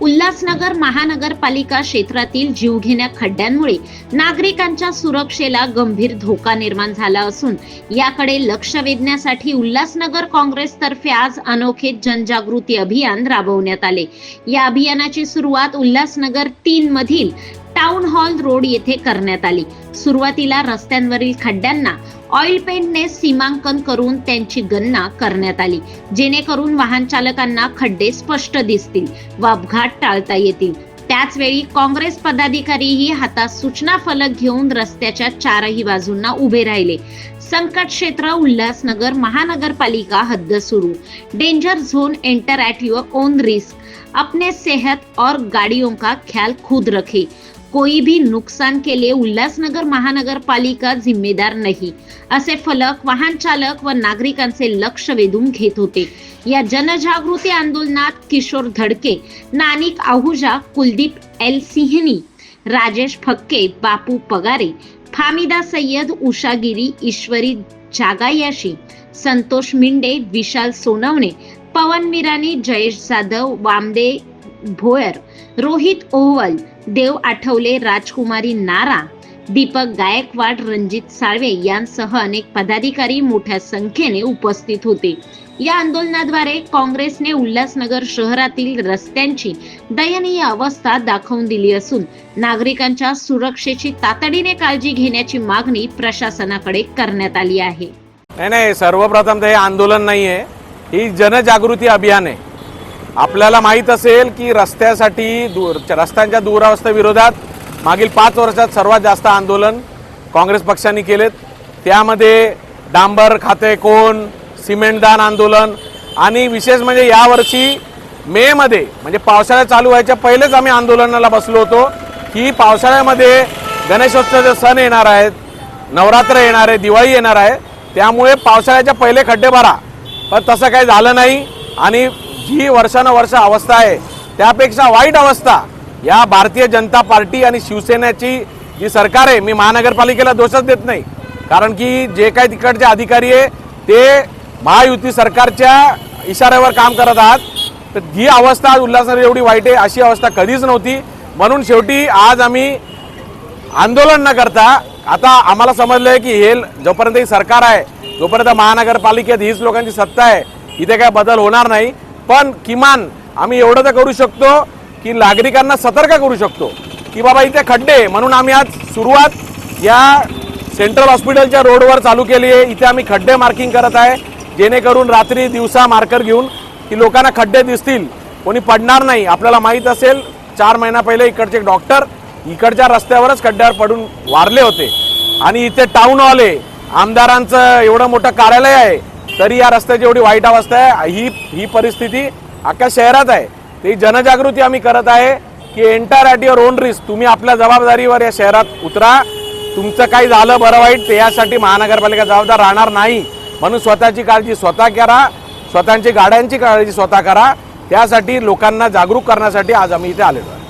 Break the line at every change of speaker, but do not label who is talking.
उल्हासनगर महानगरपालिका क्षेत्रातील जीवघेण्या खड्ड्यांमुळे नागरिकांच्या सुरक्षेला गंभीर धोका निर्माण झाला असून याकडे लक्ष वेधण्यासाठी उल्हासनगर काँग्रेसतर्फे आज अनोखे जनजागृती अभियान राबवण्यात आले. या अभियानाची सुरुवात उल्हासनगर तीन मधील टाउन हॉल रोड येथे करण्यात आली. सुरुवातीला रस्त्यांवरील खड्ड्यांना ऑइल पेंटने सीमांकन करून त्यांची गणना करण्यात आली. जेणेकरून वाहन चालकांना खड्डे स्पष्ट दिसतील व अपघात टाळता येतील. त्याचवेळी काँग्रेस पदाधिकारीही हातात सूचना फलक घेऊन रस्त्याच्या चारही बाजूंना उभे राहिले. संकट क्षेत्र उल्हासनगर महानगरपालिका हद्द सुरू. Danger zone enter at your own risk अपने सेहत और गाड़ियों का ख्याल खुद रखे. कोई भी नुकसान के लिए उल्हासनगर महानगरपालिका जिम्मेदार नाही। असे फलक वाहन चालक व नागरिकांचे लक्ष वेधून घेत होते। या जनजागृती आंदोलनात किशोर धडके नानिक आहुजा कुलदीप एल सिंहनी राजेश फक्के बापू पगारे फामिदा सय्यद उषागिरी ईश्वरी जागायाशी संतोष मिंडे विशाल सोनवणे पवन मिरानी जयेश जाधव वामदे भोयर रोहित ओहवल देव आठवले राजकुमारी नारा दीपक गायकवाड रणजित साळवे यांसह अनेक पदाधिकारी मोठ्या संख्येने उपस्थित होते. या आंदोलनाद्वारे काँग्रेसने उल्हासनगर शहरातील रस्त्यांची दयनीय अवस्था दाखवून दिली असून नागरिकांच्या सुरक्षेची तातडीने काळजी घेण्याची मागणी प्रशासनाकडे करण्यात आली आहे.
नाही नाही सर्वप्रथम तर हे आंदोलन नाही आहे ही जनजागृती अभियान आहे. आपल्याला माहीत असेल की रस्त्यासाठी दूर रस्त्यांच्या दुरावस्थेविरोधात मागील पाच वर्षात सर्वात जास्त आंदोलन काँग्रेस पक्षाने केलेत. त्यामध्ये डांबर खाते कोण सिमेंटदान आंदोलन आणि विशेष म्हणजे यावर्षी मेमध्ये म्हणजे पावसाळा चालू व्हायच्या पहिलेच आम्ही आंदोलनाला बसलो होतो. की पावसाळ्यामध्ये गणेशोत्सवाचे सण येणार आहेत नवरात्र येणार आहे दिवाळी येणार आहे. त्यामुळे पावसाळ्याच्या पहिले खड्डे भरा पण तसं काही झालं नाही. आणि ही वर्षानुवर्ष अवस्था आहे. त्यापेक्षा वाईट अवस्था या भारतीय जनता पार्टी आणि शिवसेनेची जी सरकार आहे मी महानगरपालिकेला दोषच देत नाही. कारण की जे काही तिकडचे अधिकारी आहे ते महायुती सरकारच्या इशाऱ्यावर काम करत आहात. तर ही अवस्था आज उल्हासनगर एवढी वाईट आहे अशी अवस्था कधीच नव्हती. म्हणून शेवटी आज आम्ही आंदोलन न करता आता आम्हाला समजलं आहे की हे जोपर्यंत ही सरकार आहे जोपर्यंत महानगरपालिकेत हीच लोकांची सत्ता आहे इथे काय बदल होणार नाही. पण किमान आम्ही एवढं तर करू शकतो की नागरिकांना सतर्क करू शकतो. की बाबा इथे खड्डे म्हणून आम्ही आज सुरुवात या सेंट्रल हॉस्पिटलच्या रोडवर चालू केली आहे. इथे आम्ही खड्डे मार्किंग करत आहे. जेणेकरून रात्री दिवसा मार्कर घेऊन की लोकांना खड्डे दिसतील कोणी पडणार नाही. आपल्याला माहीत असेल चार महिना पहिले इकडचे एक डॉक्टर इकडच्या रस्त्यावरच खड्ड्यावर पडून वारले होते. आणि इथे टाऊन हॉल आहे. आमदारांचं एवढं मोठं कार्यालय आहे. तरी या रस्त्याची एवढी वाईट अवस्था आहे. ही ही परिस्थिती अख्ख्या शहरात आहे. ती जनजागृती आम्ही करत आहे की enter at your own risk तुम्ही आपल्या जबाबदारीवर या शहरात उतरा. तुमचं काही झालं बरं वाईट ते यासाठी महानगरपालिका जबाबदार राहणार नाही. म्हणून स्वतःची काळजी स्वतः करा. स्वतःची गाड्यांची काळजी स्वतः करा. त्यासाठी लोकांना जागरूक करण्यासाठी आज आम्ही इथे आलेलो आहे.